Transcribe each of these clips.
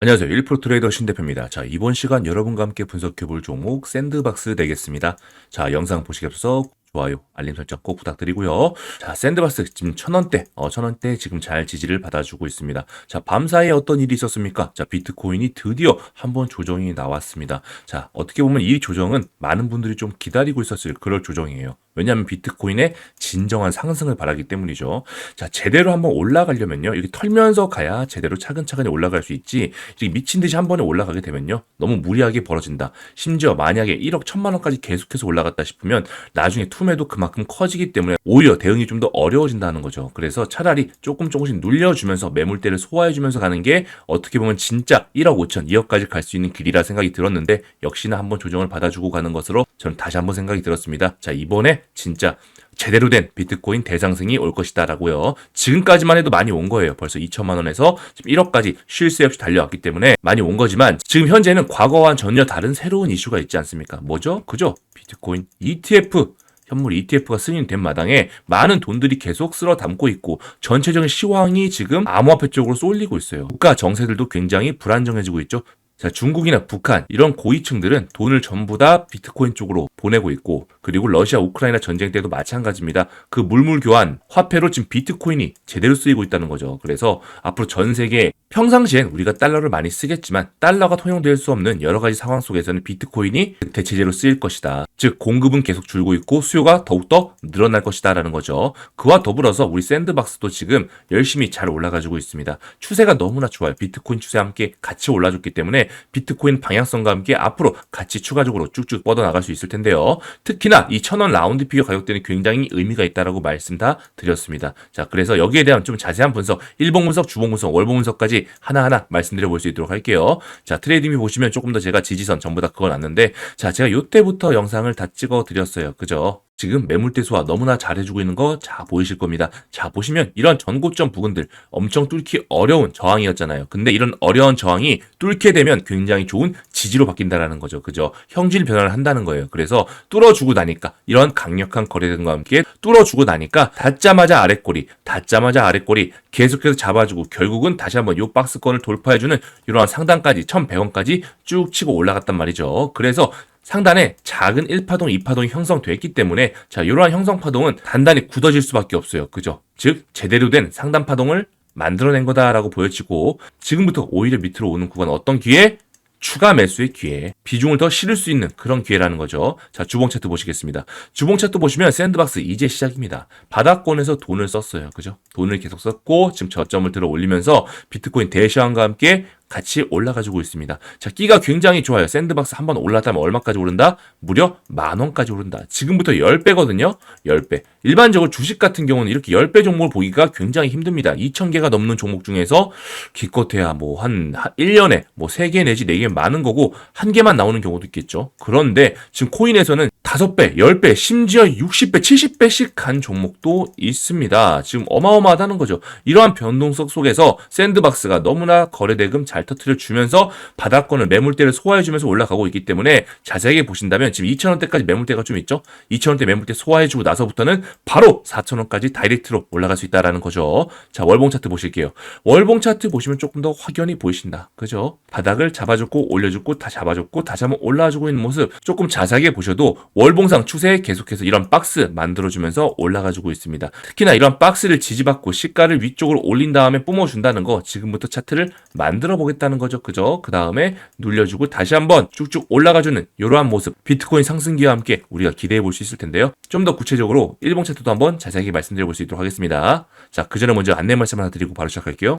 안녕하세요. 1프로 트레이더 신대표입니다. 자, 이번 시간 여러분과 함께 분석해볼 종목 샌드박스 되겠습니다. 자, 영상 보시기 앞서 좋아요, 알림 설정 꼭 부탁드리고요. 자, 샌드박스 지금 천 원대, 어, 천 원대 지금 잘 지지를 받아주고 있습니다. 자, 밤사이에 어떤 일이 있었습니까? 자, 비트코인이 드디어 한번 조정이 나왔습니다. 자, 어떻게 보면 이 조정은 많은 분들이 좀 기다리고 있었을 그럴 조정이에요. 왜냐하면 비트코인의 진정한 상승을 바라기 때문이죠. 자, 제대로 한번 올라가려면요. 이렇게 털면서 가야 제대로 차근차근히 올라갈 수 있지. 이렇게 미친 듯이 한 번에 올라가게 되면요. 너무 무리하게 벌어진다. 심지어 만약에 1억 1천만 원까지 계속해서 올라갔다 싶으면 나중에 투매도 그만큼 커지기 때문에 오히려 대응이 좀 더 어려워진다는 거죠. 그래서 차라리 조금 조금씩 눌려주면서 매물대를 소화해주면서 가는 게 어떻게 보면 진짜 1억 5천, 2억까지 갈 수 있는 길이라 생각이 들었는데 역시나 한번 조정을 받아주고 가는 것으로 저는 다시 한번 생각이 들었습니다. 자, 이번에 진짜 제대로 된 비트코인 대상승이 올 것이다라고요. 지금까지만 해도 많이 온 거예요. 벌써 2천만 원에서 지금 1억까지 쉴 새 없이 달려왔기 때문에 많이 온 거지만 지금 현재는 과거와는 전혀 다른 새로운 이슈가 있지 않습니까? 뭐죠? 그죠? 비트코인 ETF 현물 ETF가 승인된 마당에 많은 돈들이 계속 쓸어 담고 있고 전체적인 시황이 지금 암호화폐 쪽으로 쏠리고 있어요. 국가 정세들도 굉장히 불안정해지고 있죠. 자, 중국이나 북한 이런 고위층들은 돈을 전부 다 비트코인 쪽으로 보내고 있고 그리고 러시아 우크라이나 전쟁 때도 마찬가지입니다. 그 물물 교환 화폐로 지금 비트코인이 제대로 쓰이고 있다는 거죠. 그래서 앞으로 전 세계 평상시엔 우리가 달러를 많이 쓰겠지만 달러가 통용될 수 없는 여러 가지 상황 속에서는 비트코인이 대체제로 쓰일 것이다. 즉 공급은 계속 줄고 있고 수요가 더욱더 늘어날 것이다라는 거죠. 그와 더불어서 우리 샌드박스도 지금 열심히 잘 올라가지고 있습니다. 추세가 너무나 좋아요. 비트코인 추세와 함께 같이 올라줬기 때문에 비트코인 방향성과 함께 앞으로 같이 추가적으로 쭉쭉 뻗어나갈 수 있을 텐데요. 특히나 이 천원 라운드 피겨 가격대는 굉장히 의미가 있다라고 말씀 다 드렸습니다. 자, 그래서 여기에 대한 좀 자세한 분석, 일봉 분석, 주봉 분석, 월봉 분석까지 하나하나 말씀드려 볼 수 있도록 할게요. 자, 트레이딩이 보시면 조금 더 제가 지지선 전부 다 그건 왔는데, 자, 제가 요때부터 영상을 다 찍어 드렸어요. 그죠? 지금 매물대 수와 너무나 잘해주고 있는 거자 보이실 겁니다. 자 보시면 이런 전고점 부근들 엄청 뚫기 어려운 저항이었잖아요. 근데 이런 어려운 저항이 뚫게 되면 굉장히 좋은 지지로 바뀐다라는 거죠. 그죠? 형질 변화를 한다는 거예요. 그래서 뚫어주고 나니까 이런 강력한 거래등과 함께 뚫어주고 나니까 닿자마자 아랫꼬리, 닿자마자 아랫꼬리 계속해서 잡아주고 결국은 다시 한번 요 박스권을 돌파해주는 이러한 상단까지 1100원까지 쭉 치고 올라갔단 말이죠. 그래서 상단에 작은 1파동, 2파동이 형성됐기 때문에 자, 이러한 형성 파동은 단단히 굳어질 수밖에 없어요. 그죠? 즉 제대로 된 상단 파동을 만들어낸 거다라고 보여지고 지금부터 오히려 밑으로 오는 구간 어떤 기회? 추가 매수의 기회, 비중을 더 실을 수 있는 그런 기회라는 거죠. 자, 주봉 차트 보시겠습니다. 주봉 차트 보시면 샌드박스 이제 시작입니다. 바닥권에서 돈을 썼어요. 그죠? 돈을 계속 썼고 지금 저점을 들어 올리면서 비트코인 대시황과 함께 같이 올라가지고 있습니다. 자, 끼가 굉장히 좋아요. 샌드박스 한 번 올랐다면 얼마까지 오른다? 무려 만 원까지 오른다. 지금부터 10배거든요. 10배. 일반적으로 주식 같은 경우는 이렇게 10배 종목을 보기가 굉장히 힘듭니다. 2,000개가 넘는 종목 중에서 기껏해야 뭐 한 1년에 뭐 3개 내지 4개 많은 거고 한 개만 나오는 경우도 있겠죠. 그런데 지금 코인에서는 5배, 10배, 심지어 60배, 70배씩 간 종목도 있습니다. 지금 어마어마하다는 거죠. 이러한 변동성 속에서 샌드박스가 너무나 거래대금 잘 터트려 주면서 바닥권을 매물대를 소화해 주면서 올라가고 있기 때문에 자세하게 보신다면 지금 2,000원대까지 매물대가 좀 있죠. 2,000원대 매물대 소화해 주고 나서부터는 바로 4,000원까지 다이렉트로 올라갈 수 있다라는 거죠. 자, 월봉 차트 보실게요. 월봉 차트 보시면 조금 더 확연히 보이신다. 그죠? 바닥을 잡아줬고 올려줬고 다 잡아줬고 다시 한번 올라와 주고 있는 모습 조금 자세하게 보셔도 월봉상 추세에 계속해서 이런 박스 만들어주면서 올라가지고 있습니다. 특히나 이런 박스를 지지받고 시가를 위쪽으로 올린 다음에 뿜어준다는 거 지금부터 차트를 만들어 보겠다는 거죠. 그죠? 그 다음에 눌려주고 다시 한번 쭉쭉 올라가주는 이러한 모습 비트코인 상승기와 함께 우리가 기대해 볼 수 있을 텐데요. 좀 더 구체적으로 일봉 차트도 한번 자세하게 말씀드려 볼 수 있도록 하겠습니다. 자, 그 전에 먼저 안내 말씀 하나 드리고 바로 시작할게요.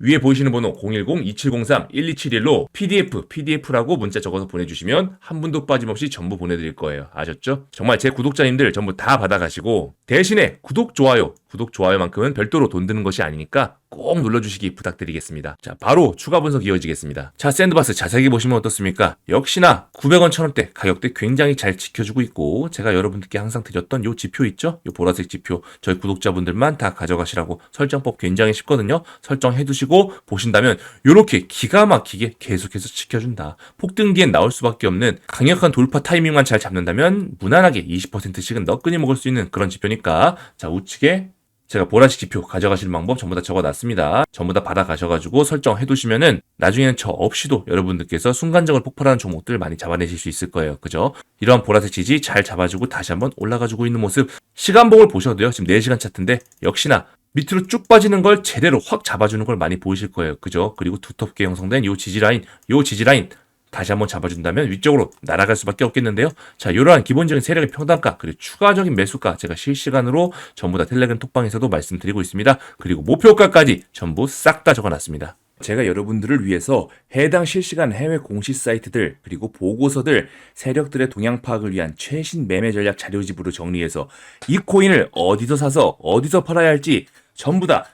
위에 보이시는 번호 010-2703-1271로 PDF, PDF라고 문자 적어서 보내주시면 한 분도 빠짐없이 전부 보내드릴 거예요. 아셨죠? 정말 제 구독자님들 전부 다 받아가시고 대신에 구독, 좋아요, 구독, 좋아요만큼은 별도로 돈 드는 것이 아니니까 꼭 눌러주시기 부탁드리겠습니다. 자, 바로 추가 분석 이어지겠습니다. 자, 샌드박스 자세히 보시면 어떻습니까? 역시나 900원, 1000원대 가격대 굉장히 잘 지켜주고 있고 제가 여러분들께 항상 드렸던 요 지표 있죠? 요 보라색 지표 저희 구독자분들만 다 가져가시라고 설정법 굉장히 쉽거든요. 설정해 두시고 보신다면 요렇게 기가 막히게 계속해서 지켜준다. 폭등기엔 나올 수밖에 없는 강력한 돌파 타이밍만 잘 잡는다면 무난하게 20%씩은 너끈히 먹을 수 있는 그런 지표니까 자, 우측에 제가 보라색 지표 가져가시는 방법 전부 다 적어놨습니다. 전부 다 받아가셔가지고 설정해두시면은 나중에는 저 없이도 여러분들께서 순간적으로 폭발하는 종목들 많이 잡아내실 수 있을 거예요. 그죠? 이러한 보라색 지지 잘 잡아주고 다시 한번 올라가지고 있는 모습 시간봉을 보셔도요. 지금 4시간 차트인데 역시나 밑으로 쭉 빠지는 걸 제대로 확 잡아주는 걸 많이 보이실 거예요. 그죠? 그리고 두텁게 형성된 요 지지라인, 요 지지라인 다시 한번 잡아준다면 위쪽으로 날아갈 수밖에 없겠는데요. 자, 이러한 기본적인 세력의 평단가 그리고 추가적인 매수가 제가 실시간으로 전부 다 텔레그램 톡방에서도 말씀드리고 있습니다. 그리고 목표가까지 전부 싹 다 적어놨습니다. 제가 여러분들을 위해서 해당 실시간 해외 공시 사이트들 그리고 보고서들 세력들의 동향 파악을 위한 최신 매매 전략 자료집으로 정리해서 이 코인을 어디서 사서 어디서 팔아야 할지 전부 다